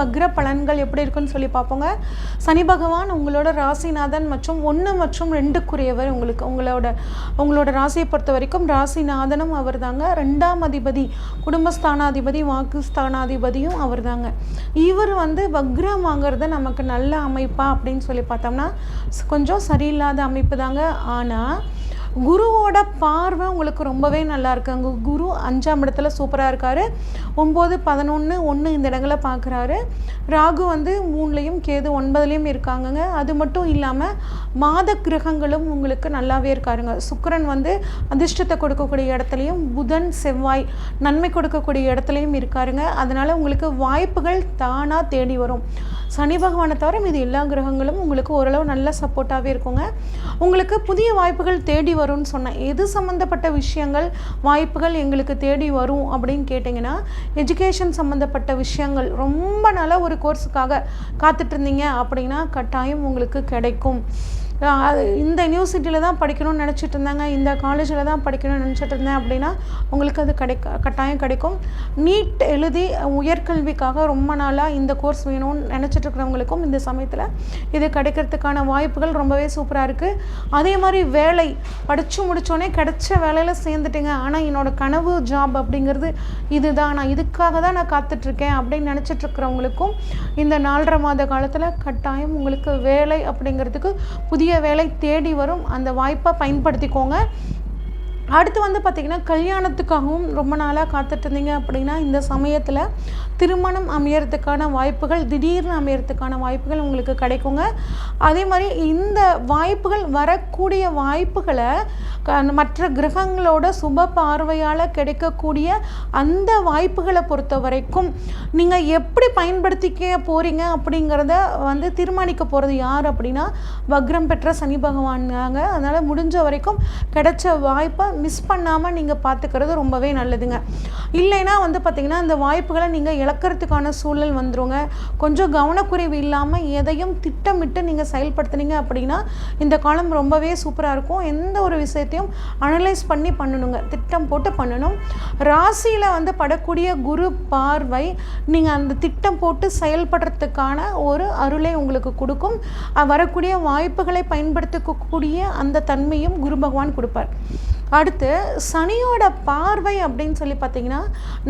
வக்ர பலன்கள் எப்படி இருக்குன்னு சொல்லி பார்ப்போங்க. சனி பகவான் உங்களோட ராசிநாதன் மற்றும் ஒன்று மற்றும் ரெண்டுக்குரியவர் உங்களுக்கு உங்களோட உங்களோட ராசியை பொறுத்த வரைக்கும் ராசிநாதனும் அவர் தாங்க ரெண்டாம் அதிபதி குடும்பஸ்தானாதிபதி வாக்குஸ்தானாதிபதியும் அவர் தாங்க இவர் வந்து வக்ரம் வாங்குறது நமக்கு நல்ல அமைப்பா அப்படின்னு சொல்லி பார்த்தோம்னா கொஞ்சம் சரியில்லாத அமைப்பு தாங்க. ஆனால் குருவோட பார்வை உங்களுக்கு ரொம்பவே நல்லா இருக்குங்க குரு அஞ்சாம் இடத்துல சூப்பராக இருக்காரு. ஒம்பது பதினொன்று ஒன்று இந்த இடங்களை பார்க்குறாரு. ராகு வந்து மூணுலேயும் கேது ஒன்பதுலேயும் இருக்காங்கங்க. அது மட்டும் இல்லாமல் மாத கிரகங்களும் உங்களுக்கு நல்லாவே இருக்காருங்க. சுக்கரன் வந்து அதிர்ஷ்டத்தை கொடுக்கக்கூடிய இடத்துலையும் புதன் செவ்வாய் நன்மை கொடுக்கக்கூடிய இடத்துலையும் இருக்காருங்க. அதனால் உங்களுக்கு வாய்ப்புகள் தானாக தேடி வரும். சனி பகவானை தவிர மீது எல்லா கிரகங்களும் உங்களுக்கு ஓரளவு நல்ல சப்போர்ட்டாகவே இருக்குங்க. உங்களுக்கு புதிய வாய்ப்புகள் தேடி வரும்னு சொன்னேன். எது சம்மந்தப்பட்ட விஷயங்கள் வாய்ப்புகள் எங்களுக்கு தேடி வரும் அப்படின்னு கேட்டிங்கன்னா எஜுகேஷன் சம்மந்தப்பட்ட விஷயங்கள். ரொம்ப நாளாக ஒரு கோர்ஸுக்காக காத்துட்ருந்தீங்க அப்படின்னா கட்டாயம் உங்களுக்கு கிடைக்கும். அது இந்த யூனிவர்சிட்டியில் தான் படிக்கணும்னு நினச்சிட்டு இருந்தாங்க. இந்த காலேஜில் தான் படிக்கணும்னு நினச்சிட்டு இருந்தேன் அப்படின்னா உங்களுக்கு அது கிடைக்க கட்டாயம் கிடைக்கும். நீட் எழுதி உயர்கல்விக்காக ரொம்ப நாளாக இந்த கோர்ஸ் வேணும்னு நினச்சிட்டு இருக்கிறவங்களுக்கும் இந்த சமயத்தில் இது கிடைக்கிறதுக்கான வாய்ப்புகள் ரொம்பவே சூப்பராக இருக்குது அதே மாதிரி வேலை படித்து முடித்தோடனே கிடைச்ச வேலையில் சேர்ந்துட்டேங்க. ஆனால் என்னோடய கனவு ஜாப் அப்படிங்கிறது இதுதான். நான் இதுக்காக தான் நான் காத்துட்ருக்கேன் அப்படின்னு நினச்சிட்ருக்கிறவங்களுக்கும் இந்த நாலரை மாத காலத்தில் கட்டாயம் உங்களுக்கு வேலை அப்படிங்கிறதுக்கு புதிய வேலை தேடி வரும். அந்த வாய்ப்பை பயன்படுத்திக்கோங்க. அடுத்து வந்து பார்த்திங்கன்னா கல்யாணத்துக்காகவும் ரொம்ப நாளாக காத்துட்டு இருந்தீங்க அப்படின்னா இந்த சமயத்தில் திருமணம் அமையறதுக்கான வாய்ப்புகள் திடீர்னு அமையறதுக்கான வாய்ப்புகள் உங்களுக்கு கிடைக்குங்க. அதே மாதிரி இந்த வாய்ப்புகள் வரக்கூடிய வாய்ப்புகளை க- மற்ற கிரகங்களோட சுப பார்வையால் கிடைக்கக்கூடிய அந்த வாய்ப்புகளை பொறுத்த வரைக்கும் நீங்கள் எப்படி பயன்படுத்திக்க போகிறீங்க அப்படிங்கிறத வந்து தீர்மானிக்க போகிறது யார் அப்படின்னா வக்ரம் பெற்ற சனி பகவானாங்க. அதனால் முடிஞ்ச வரைக்கும் கிடைச்ச வாய்ப்பை மிஸ் பண்ணாமல் நீங்கள் பார்த்துக்கிறது ரொம்பவே நல்லதுங்க. இல்லைன்னா வந்து பார்த்திங்கன்னா இந்த வாய்ப்புகளை நீங்கள் இழக்கிறதுக்கான சூழல் வந்துருங்க. கொஞ்சம் கவனக்குறைவு இல்லாமல் எதையும் திட்டமிட்டு நீங்கள் செயல்படுத்துனீங்க அப்படின்னா இந்த காலம் ரொம்பவே சூப்பராக இருக்கும். எந்த ஒரு விஷயத்தையும் அனலைஸ் பண்ணி பண்ணணுங்க. திட்டம் போட்டு பண்ணணும். ராசியில் வந்து படக்கூடிய குரு பார்வை நீங்கள் அந்த திட்டம் போட்டு செயல்படுறதுக்கான ஒரு அருளை உங்களுக்கு கொடுக்கும். வரக்கூடிய வாய்ப்புகளை பயன்படுத்தக்கூடிய அந்த தன்மையும் குரு பகவான் கொடுப்பார். அடுத்து சனியோட பார்வை அப்படின்னு சொல்லி பார்த்தீங்கன்னா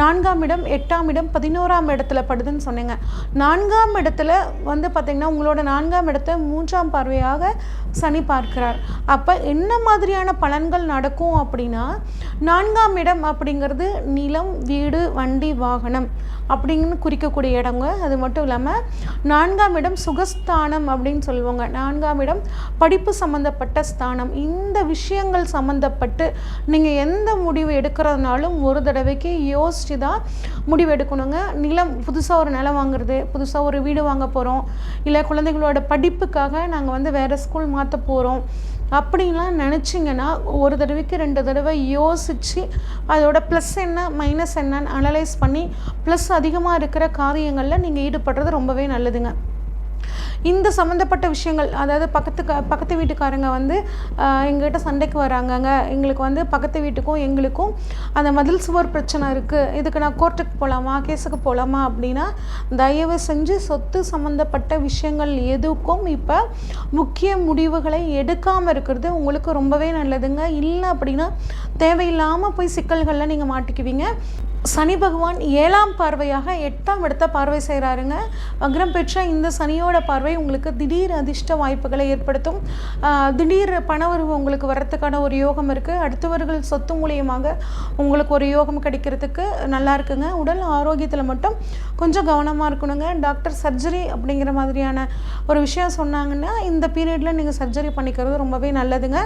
நான்காம் இடம் எட்டாம் இடம் பதினோராம் இடத்துல படுதுன்னு சொன்னீங்க. நான்காம் இடத்துல வந்து பார்த்தீங்கன்னா உங்களோட நான்காம் இடத்தை மூன்றாம் பார்வையாக சனி பார்க்கிறார். அப்போ என்ன மாதிரியான பலன்கள் நடக்கும் அப்படின்னா நான்காம் இடம் அப்படிங்கிறது நிலம் வீடு வண்டி வாகனம் அப்படின்னு குறிக்கக்கூடிய இடங்க. அது மட்டும் இல்லாமல் நான்காம் இடம் சுகஸ்தானம் அப்படின்னு சொல்லுவாங்க. நான்காம் இடம் படிப்பு சம்மந்தப்பட்ட ஸ்தானம். இந்த விஷயங்கள் சம்மந்தப்பட்டு நீங்கள் எந்த முடிவு எடுக்கிறதுனாலும் ஒரு தடவைக்கு யோசித்து தான் முடிவு எடுக்கணுங்க. நிலம் புதுசாக ஒரு நிலம் வாங்குறது புதுசாக ஒரு வீடு வாங்க போகிறோம் இல்லை குழந்தைங்களோட படிப்புக்காக நாங்கள் வந்து வேறு ஸ்கூல் மாற்ற போகிறோம் அப்படின்லாம் நினச்சிங்கன்னா ஒரு தடவைக்கு ரெண்டு தடவை யோசித்து அதோட ப்ளஸ் என்ன மைனஸ் என்னன்னு அனலைஸ் பண்ணி ப்ளஸ் அதிகமாக இருக்கிற காரியங்களில் நீங்கள் ஈடுபடுறது ரொம்பவே நல்லதுங்க. இந்த சம்மந்தப்பட்ட விஷயங்கள் அதாவது பக்கத்து பக்கத்து வீட்டுக்காரங்க வந்து எங்ககிட்ட சண்டைக்கு வராங்கங்க. எங்களுக்கு வந்து பக்கத்து வீட்டுக்கும் எங்களுக்கும் அந்த மதில் சுவர் பிரச்சனை இருக்குது இதுக்கு நான் கோர்ட்டுக்கு போகலாமா கேஸுக்கு போகலாமா அப்படின்னா தயவு செஞ்சு சொத்து சம்மந்தப்பட்ட விஷயங்கள் எதுக்கும் இப்போ முக்கிய முடிவுகளை எடுக்காமல் இருக்கிறது உங்களுக்கு ரொம்பவே நல்லதுங்க. இல்லை அப்படின்னா தேவையில்லாமல் போய் சிக்கல்களில் நீங்கள் மாட்டிக்குவீங்க. சனி பகவான் ஏழாம் பார்வையாக எட்டாம் இடத்த பார்வை செய்கிறாருங்க வக்ரம் பெற்ற இந்த சனியோட பார்வை உங்களுக்கு திடீர் அதிர்ஷ்ட வாய்ப்புகளை ஏற்படுத்தும். திடீர் பணவரவு உங்களுக்கு வர்றதுக்கான ஒரு யோகம் இருக்குது அடுத்தவர்கள் சொத்து மூலியமாக உங்களுக்கு ஒரு யோகம் கிடைக்கிறதுக்கு நல்லா இருக்குங்க. உடல் ஆரோக்கியத்தில் மட்டும் கொஞ்சம் கவனமாக இருக்கணுங்க. டாக்டர் சர்ஜரி அப்படிங்கிற மாதிரியான ஒரு விஷயம் சொன்னாங்கன்னா இந்த பீரியடில் நீங்கள் சர்ஜரி பண்ணிக்கிறது ரொம்பவே நல்லதுங்க.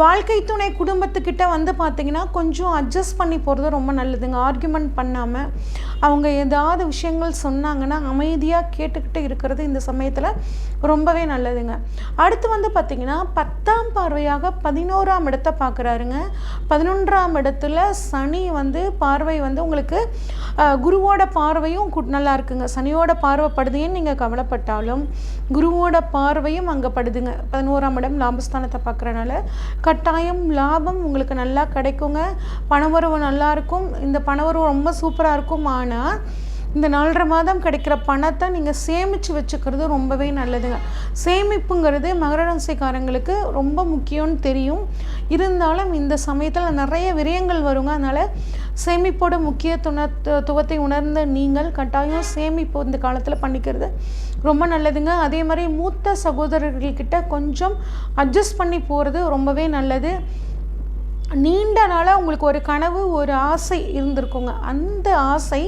வாழ்க்கை துணை குடும்பத்துக்கிட்ட வந்து பார்த்தீங்கன்னா கொஞ்சம் அட்ஜஸ்ட் பண்ணி போகிறது ரொம்ப நல்லதுங்க. ஆர்கியூமெண்ட் பண்ணாமல் அவங்க ஏதாவது விஷயங்கள் சொன்னாங்கன்னா அமைதியாக கேட்டுக்கிட்டு இருக்கிறது இந்த சமயத்தில் ரொம்பவே நல்லதுங்க. அடுத்து வந்து பார்த்தீங்கன்னா பத்தாம் பார்வையாக பதினோராம் இடத்தை பார்க்குறாருங்க. பதினொன்றாம் இடத்துல சனி வந்து பார்வை வந்து உங்களுக்கு குருவோட பார்வையும் நல்லா இருக்குங்க. சனியோட பார்வைப்படுதுன்னு நீங்கள் கவலைப்பட்டாலும் குருவோட பார்வையும் அங்கே படுதுங்க. பதினோராம் இடம் லாபஸ்தானத்தை பார்க்குறனால கட்டாயம் லாபம் உங்களுக்கு நல்லா கிடைக்குங்க. பணவரவு நல்லாயிருக்கும் இந்த பணவரவு ரொம்ப சூப்பராக இருக்கும். ஆனால் இந்த நாலரை மாதம் கிடைக்கிற பணத்தை நீங்கள் சேமித்து வச்சுக்கிறது ரொம்பவே நல்லதுங்க. சேமிப்புங்கிறது மகர ராசிக்காரங்களுக்கு ரொம்ப முக்கியம்னு தெரியும். இருந்தாலும் இந்த சமயத்தில் நிறைய விரயங்கள் வருங்க. அதனால் சேமிப்போட முக்கியத்துவத்தை உணர்ந்த நீங்கள் கட்டாயம் சேமிப்பு இந்த காலத்தில் பண்ணிக்கிறது ரொம்ப நல்லதுங்க. அதே மாதிரி மூத்த சகோதரர்கள்கிட்ட கொஞ்சம் அட்ஜஸ்ட் பண்ணி போகிறது ரொம்பவே நல்லது. நீண்ட நாளாக உங்களுக்கு ஒரு கனவு ஒரு ஆசை இருந்திருக்குங்க. அந்த ஆசை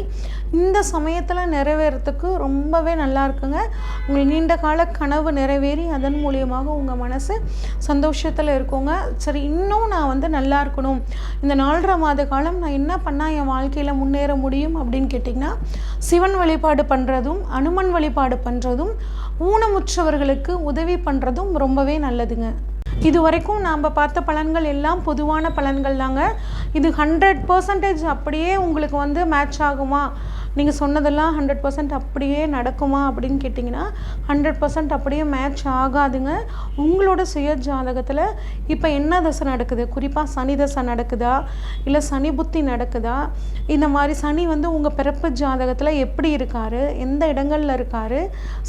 இந்த சமயத்தில் நிறைவேறத்துக்கு ரொம்பவே நல்லா இருக்குங்க. உங்களுக்கு நீண்ட கால கனவு நிறைவேறி அதன் மூலியமாக உங்கள் மனசு சந்தோஷத்தில் இருக்குங்க. சரி இன்னும் நான் வந்து நல்லா இருக்கணும். இந்த நாலரை மாத காலம் நான் என்ன பண்ணால் என் வாழ்க்கையில் முன்னேற முடியும் அப்படின்னு கேட்டிங்கன்னா சிவன் வழிபாடு பண்ணுறதும் அனுமன் வழிபாடு பண்ணுறதும் ஊனமுற்றவர்களுக்கு உதவி பண்ணுறதும் ரொம்பவே நல்லதுங்க. இது வரைக்கும் நாம் பார்த்த பலன்கள் எல்லாம் பொதுவான பலன்கள் தாங்க. இது ஹண்ட்ரட் பர்சன்டேஜ் அப்படியே உங்களுக்கு வந்து மேட்ச் ஆகுமா? நீங்கள் சொன்னதெல்லாம் ஹண்ட்ரட் பர்சன்ட் அப்படியே நடக்குமா அப்படின்னு கேட்டிங்கன்னா ஹண்ட்ரட் பர்சன்ட் அப்படியே மேட்ச் ஆகாதுங்க. உங்களோட சுய ஜாதகத்தில் இப்போ என்ன தசை நடக்குது? குறிப்பாக சனி தசை நடக்குதா? இல்லை சனி புத்தி நடக்குதா? இந்த மாதிரி சனி வந்து உங்கள் பிறப்பு ஜாதகத்தில் எப்படி இருக்காரு? எந்த இடங்களில் இருக்காரு?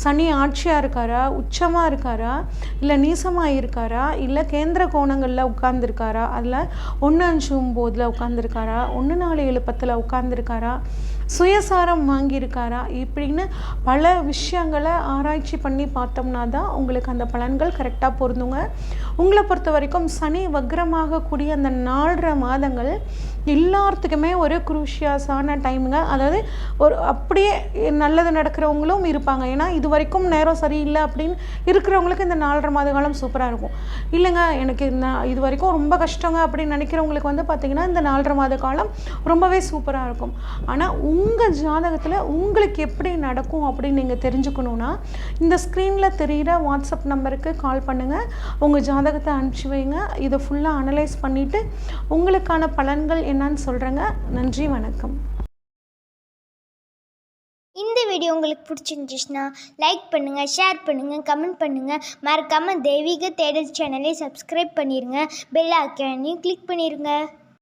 சனி ஆட்சியாக இருக்காரா? உச்சமாக இருக்காரா? இல்லை நீசமாக இருக்காரா? இல்லை கேந்திர கோணங்களில் உட்கார்ந்துருக்காரா? அதில் ஒன்று அஞ்சு ஒம்போதில் உட்காந்துருக்காரா ஒன்று நாலு எழுப்பத்தில் உட்காந்துருக்காரா சுயசாரம் வாங்கியிருக்காரா? இப்படின்னு பல விஷயங்களை ஆராய்ச்சி பண்ணி பார்த்தோம்னா தான் உங்களுக்கு அந்த பலன்கள் கரெக்டாக பொருந்துங்க. உங்களை பொறுத்த வரைக்கும் சனி வக்ரமாக கூடிய அந்த நாலரை மாதங்கள் எல்லாத்துக்குமே ஒரு குரூஷியஸான டைமுங்க அதாவது ஒரு அப்படியே நல்லது நடக்கிறவங்களும் இருப்பாங்க. ஏன்னா இது வரைக்கும் நேரம் சரியில்லை அப்படின்னு இருக்கிறவங்களுக்கு இந்த நாலரை மாத காலம் சூப்பராக இருக்கும். இல்லைங்க எனக்கு இந்த இது வரைக்கும் ரொம்ப கஷ்டங்க அப்படின்னு நினைக்கிறவங்களுக்கு வந்து பார்த்திங்கன்னா இந்த நாலரை மாத காலம் ரொம்பவே சூப்பராக இருக்கும். ஆனால் உங்கள் ஜாதகத்தில் உங்களுக்கு எப்படி நடக்கும் அப்படின்னு நீங்கள் தெரிஞ்சுக்கணுன்னா இந்த ஸ்க்ரீனில் தெரிகிற வாட்ஸ்அப் நம்பருக்கு கால் பண்ணுங்கள் உங்கள் ஜாதகத்தை அனுப்பிச்சி வைங்க. இதை ஃபுல்லாக அனலைஸ் பண்ணிவிட்டு உங்களுக்கான பலன்கள் என்னன்னு சொல்கிறேங்க நன்றி வணக்கம். இந்த வீடியோ உங்களுக்கு பிடிச்சிருந்துச்சுன்னா லைக் பண்ணுங்கள் ஷேர் பண்ணுங்கள் கமெண்ட் பண்ணுங்கள் மறக்காமல் தெய்வீக தேடல் சேனலை சப்ஸ்கிரைப் பண்ணிடுங்க பெல் ஐக்கானையும் கிளிக் பண்ணிடுங்க